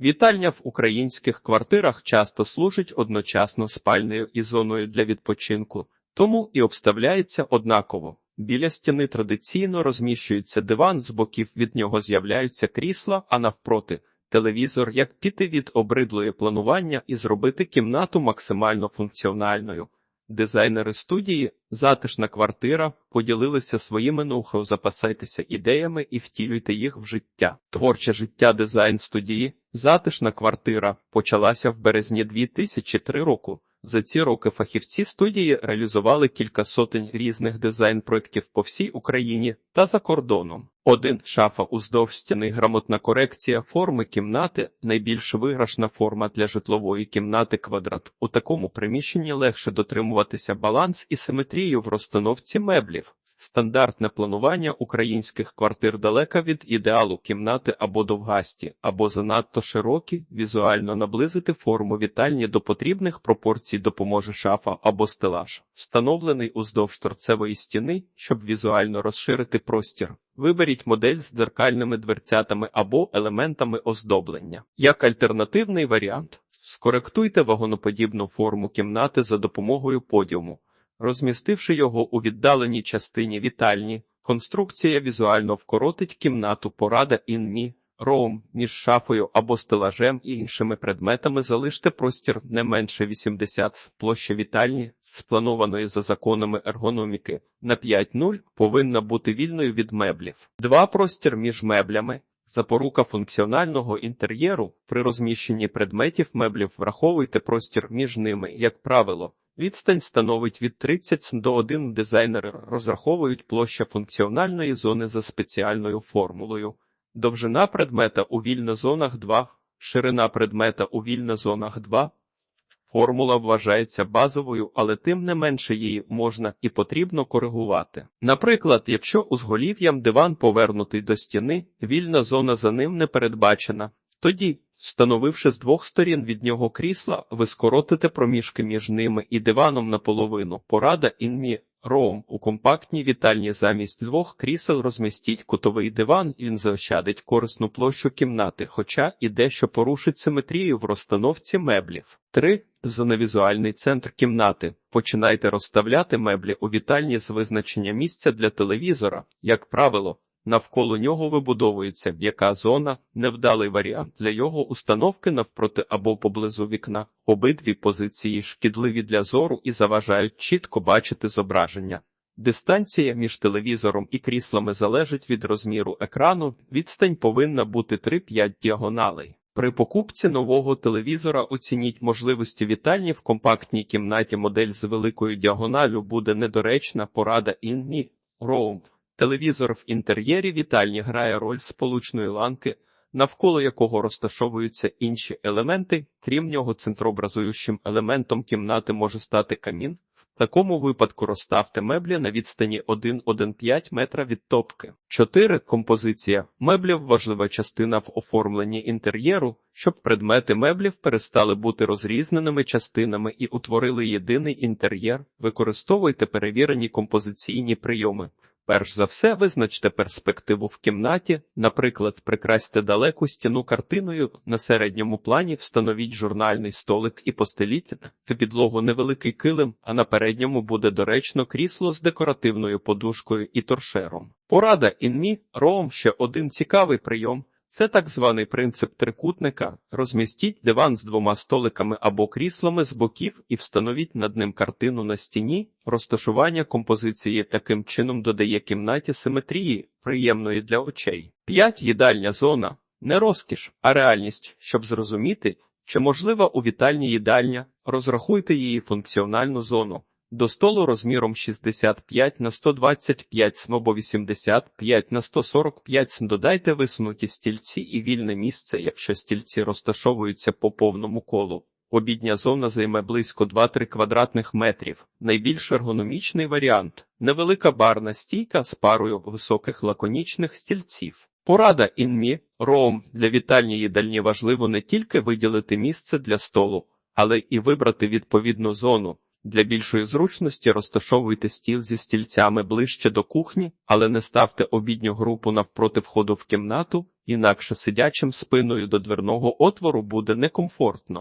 Вітальня в українських квартирах часто служить одночасно спальнею і зоною для відпочинку, тому і обставляється однаково. Біля стіни традиційно розміщується диван, з боків від нього з'являються крісла, а навпроти телевізор, як піти від обридлої планування і зробити кімнату максимально функціональною. Дизайнери студії Затишна квартира поділилися своїми ноу-хау, запасайтеся ідеями і втілюйте їх в життя. Творче життя дизайн студії Затишна квартира почалася в березні 2003 року. За ці роки фахівці студії реалізували кілька сотень різних дизайн-проєктів по всій Україні та за кордоном. Один шафа уздовж стіни, грамотна корекція форми кімнати, найбільш виграшна форма для житлової кімнати квадрат. У такому приміщенні легше дотримуватися баланс і симетрію в розстановці меблів. Стандартне планування українських квартир далеко від ідеалу кімнати або довгасті, або занадто широкі, візуально наблизити форму вітальні до потрібних пропорцій допоможе шафа або стелаж, встановлений уздовж торцевої стіни, щоб візуально розширити простір. Виберіть модель з дзеркальними дверцятами або елементами оздоблення. Як альтернативний варіант, скоректуйте вагоноподібну форму кімнати за допомогою подіуму. Розмістивши його у віддаленій частині вітальні, конструкція візуально вкоротить кімнату порада інмі, роум між шафою або стелажем і іншими предметами залиште простір не менше 80 з площа вітальні, спланованої за законами ергономіки, на 5.0 повинна бути вільною від меблів. Два простір між меблями. Запорука функціонального інтер'єру при розміщенні предметів меблів враховуйте простір між ними, як правило. Відстань становить від 30 до 1 дизайнери розраховують площа функціональної зони за спеціальною формулою. Довжина предмета у вільнозонах 2, ширина предмета у вільнозонах 2. Формула вважається базовою, але тим не менше її можна і потрібно коригувати. Наприклад, якщо узголів'ям диван повернутий до стіни, вільна зона за ним не передбачена, тоді Встановивши з двох сторін від нього крісла, ви скоротите проміжки між ними і диваном наполовину. Порада інмі роум у компактній вітальні замість двох крісел розмістіть кутовий диван, він заощадить корисну площу кімнати, хоча і дещо порушить симетрію в розстановці меблів. 3. Зоновізуальний центр кімнати. Починайте розставляти меблі у вітальні з визначення місця для телевізора, як правило. Навколо нього вибудовується м'яка зона, невдалий варіант для його установки навпроти або поблизу вікна. Обидві позиції шкідливі для зору і заважають чітко бачити зображення. Дистанція між телевізором і кріслами залежить від розміру екрану, відстань повинна бути 3-5 діагоналей. При покупці нового телевізора оцініть можливості вітальні в компактній кімнаті модель з великою діагоналю буде недоречна порада інні роум. Телевізор в інтер'єрі вітальні грає роль сполучної ланки, навколо якого розташовуються інші елементи, крім нього, центрообразуючим елементом кімнати може стати камін. В такому випадку розставте меблі на відстані 1,1,5 метра від топки. 4. Композиція меблів важлива частина в оформленні інтер'єру, щоб предмети меблів перестали бути розрізненими частинами і утворили єдиний інтер'єр. Використовуйте перевірені композиційні прийоми. Перш за все, визначте перспективу в кімнаті, наприклад, прикрасьте далеку стіну картиною, на середньому плані встановіть журнальний столик і постеліть в підлогу невеликий килим, а на передньому буде доречно крісло з декоративною подушкою і торшером. Порада інмі роом ще один цікавий прийом. Це так званий принцип трикутника. Розмістіть диван з двома столиками або кріслами з боків і встановіть над ним картину на стіні. Розташування композиції таким чином додає кімнаті симетрії, приємної для очей. 5. їдальня зона не розкіш, а реальність, щоб зрозуміти, чи можлива у вітальні їдальня, розрахуйте її функціональну зону. До столу розміром 65 на 125 см або 85 на 145 см додайте висунуті стільці і вільне місце, якщо стільці розташовуються по повному колу. Обідня зона займе близько 2-3 квадратних метрів. Найбільш ергономічний варіант невелика барна стійка з парою високих лаконічних стільців. Порада інмі роум для вітальні їдальні важливо не тільки виділити місце для столу, але і вибрати відповідну зону. Для більшої зручності розташовуйте стіл зі стільцями ближче до кухні, але не ставте обідню групу навпроти входу в кімнату, інакше сидячим спиною до дверного отвору буде некомфортно.